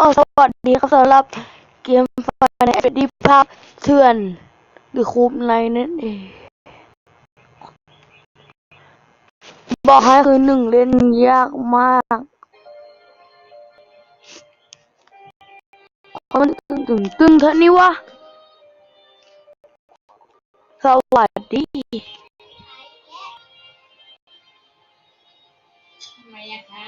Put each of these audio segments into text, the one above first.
อสวัสดีครับสำหรับเกมไฟในเอฟดีภาพเถื่อนหรือคูปไนนั่นเองบอกให้คือหนึ่งเล่นยากมากเพราะมันตึงตึงตึงเท่านี้วะสวัสดีทำไมอะคะ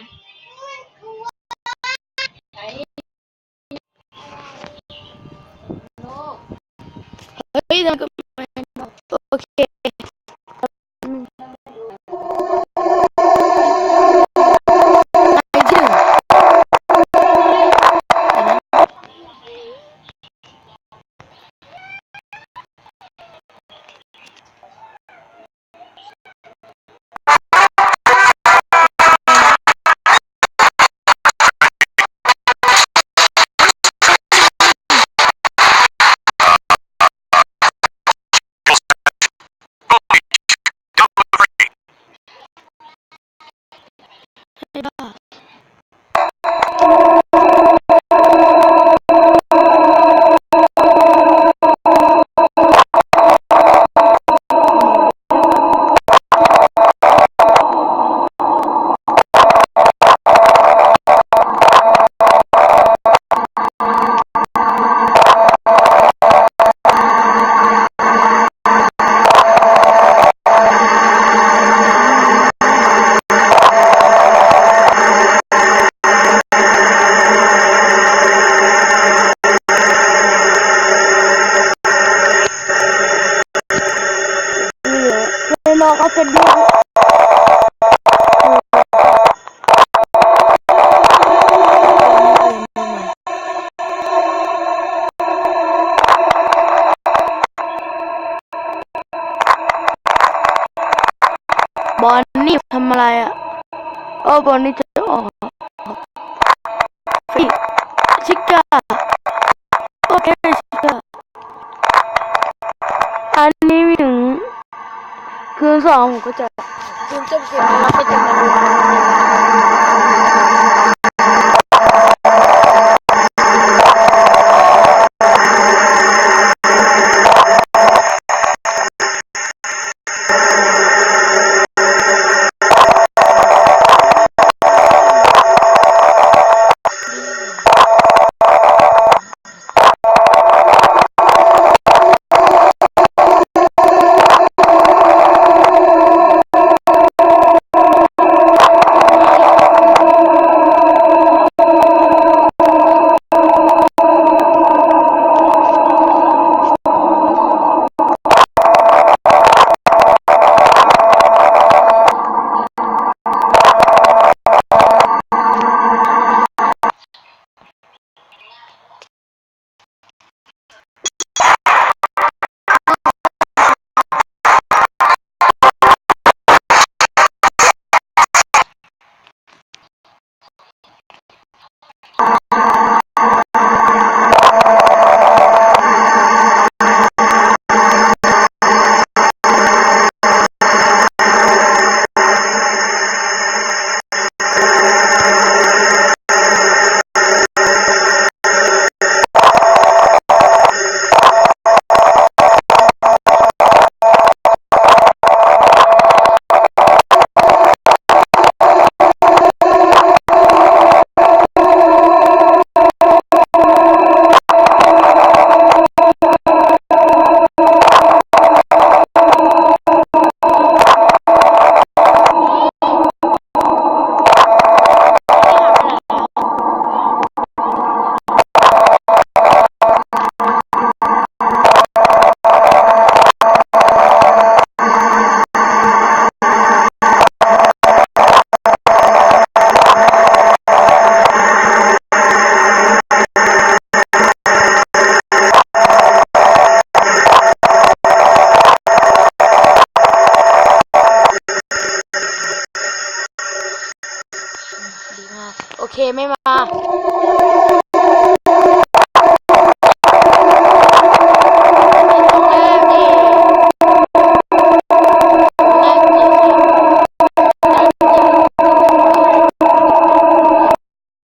บอลนี่ทำอะไรอะโอ้บอลนี่จะออกฟิชิก้าโอเคชิก้าอันนี้มีถึงคืนสองผมก็จะคืนจะเกมแล้วก็จะมาดูดีมา เคไม่มา